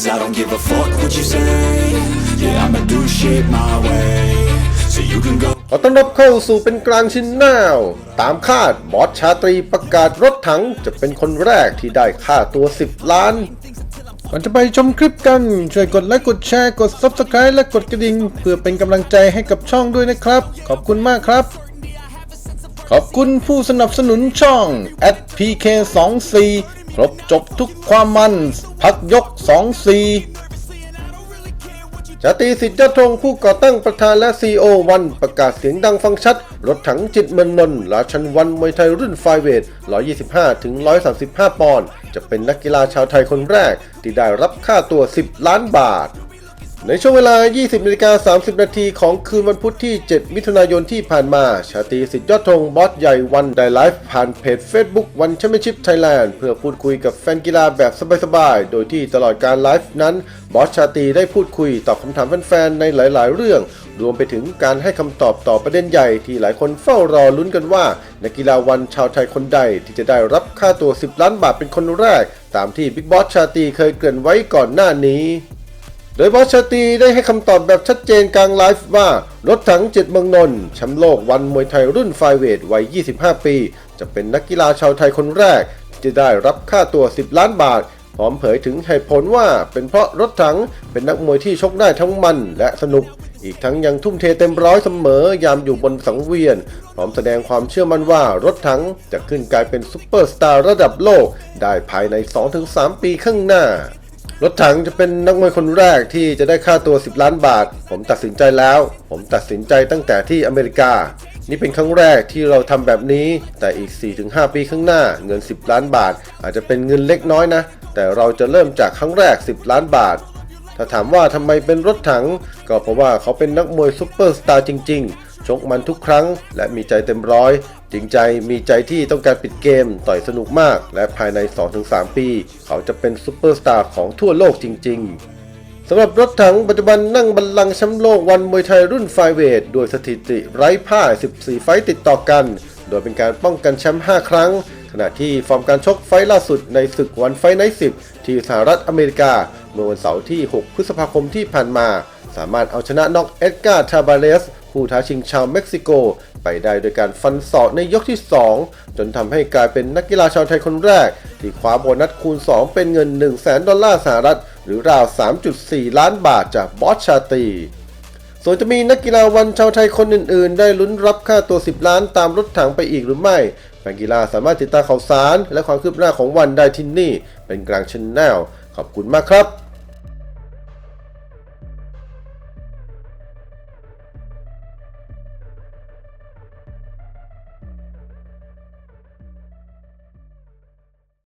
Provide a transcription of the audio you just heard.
Cause I don't give a fuck what you say Yeah, I'ma do shit my way So you can go ขอต้อนรับเข้าสู่เป็นกลางชินแนวตามคาดบอสชาตรีประกาศรถถังจะเป็นคนแรกที่ได้ค่าตัว 10 ล้านก่อนจะไปชมคลิปกัน ช่วยกดไลค์กดแชร์กด Subscribe และกดกระดิ่ง เพื่อเป็นกำลังใจให้กับช่องด้วยนะครับ ขอบคุณมากครับ ขอบคุณผู้สนับสนุนช่อง @pk24 ครบจบทุกความมัน พักยก 24ชาตีสิทธิ์ยอดธงผู้ก่อตั้งประธานและซีโอวันประกาศเสียงดังฟังชัด รถถังจิตเมืองนนท์ราชันวันมวยไทยรุ่นไฟเวท 125 ถึง 135 ปอนด์จะเป็นนักกีฬาชาวไทยคนแรก ที่ได้รับค่าตัว 10 ล้านบาท ในช่วงเวลา 20นาฬิกา30 นาทีของคืนวันพุธที่ 7 มิถุนายนที่ผ่านมา ชาตรีสิทธิ์ยอดธงบอสใหญ่วันได้ไลฟ์ผ่านเพจ Facebook วันแชมเปี้ยนชิพไทยแลนด์เพื่อพูดคุยกับแฟนกีฬาแบบสบายๆ โดยที่ตลอดการไลฟ์นั้น บอสชาตรีได้พูดคุยตอบคำถามแฟนๆ ในหลายๆ เรื่อง รวมไปถึงการให้คำตอบต่อประเด็นใหญ่ที่หลายคนเฝ้ารอลุ้นกันว่านักกีฬาวันชาวไทยคนใดที่จะได้รับค่าตัว 10 ล้านบาทเป็นคนแรก ตามที่บิ๊กบอสชาตรีเคยเกริ่นไว้ก่อนหน้านี้ โดยบอสชาตีได้ให้คำตอบแบบชัดเจนกลางไลฟ์ว่า รถถังเจ็ดเมืองนนท์แชมป์โลกวันมวยไทยรุ่นไฟเวทวัย 25 ปี จะเป็นนักกีฬาชาวไทยคนแรก ที่จะได้รับค่าตัว 10 ล้านบาท พร้อมเผยถึงเหตุผลว่าเป็นเพราะรถถังเป็นนักมวยที่ชกได้ทั้งมันและสนุก อีกทั้งยังทุ่มเทเต็มร้อยเสมอยามอยู่บนสังเวียน พร้อมแสดงความเชื่อมั่นว่ารถถังจะขึ้นกลายเป็นซุปเปอร์สตาร์ระดับโลก ได้ภายใน 2-3 ปีข้างหน้า รถถังจะเป็นนักมวยคนแรกที่จะได้ค่าตัว 10 ล้านบาท ผมตัดสินใจแล้ว ผมตัดสินใจตั้งแต่ที่อเมริกา นี่เป็นครั้งแรกที่เราทำแบบนี้ แต่อีก 4-5 ปีข้างหน้าเงิน 10 ล้านบาท อาจจะเป็นเงินเล็กน้อยนะ แต่เราจะเริ่มจากครั้งแรก 10 ล้านบาท ถ้าถามว่าทำไมเป็นรถถัง ก็เพราะว่าเขาเป็นนักมวยซุปเปอร์สตาร์จริง ๆ ชกมันทุกครั้ง และมีใจเต็มร้อย จริงใจมีใจที่ต้องการปิดเกม ต่อยสนุกมาก และภายใน 2-3 ปี เขาจะเป็นซุปเปอร์สตาร์ของทั่วโลกจริง ๆสำหรับรถถังปัจจุบันนั่งบัลลังก์แชมป์โลกวันมวยไทยรุ่นไฟเวทด้วยสถิติไร้พ่าย 14 ไฟติดต่อกัน โดยเป็นการป้องกันแชมป์ 5 ครั้ง ขณะที่ฟอร์มการชกไฟล่าสุดในศึกวันไฟไนท์10 ที่สหรัฐอเมริกา เมื่อวันเสาร์ที่ 6 พฤษภาคมที่ผ่านมา สามารถเอาชนะน็อกเอ็ดการ์ทาบาเรส ผู้ท้าชิงชาวเม็กซิโก ไปได้โดยการฟันศอกในยกที่ 2 จนทำให้กลายเป็นนักกีฬาชาวไทยคนแรก ที่คว้าโบนัสคูณ 2 เป็นเงิน 1 0 0 0 0 ดอลลาร์สหรัฐ หรือราว 3.4 ล้านบาทจากบอสชาตีส่วนจะมีนักกีฬาวันชาวไทยคนอื่นๆ ได้ลุ้นรับค่าตัว 10 ล้านตามรถถังไปอีกหรือไม่ แฟนกีฬาสามารถติดตามข่าวสาร และความคืบหน้าของวันได้ที่นี่ เป็นกลางชนแนลขอบคุณมากครับ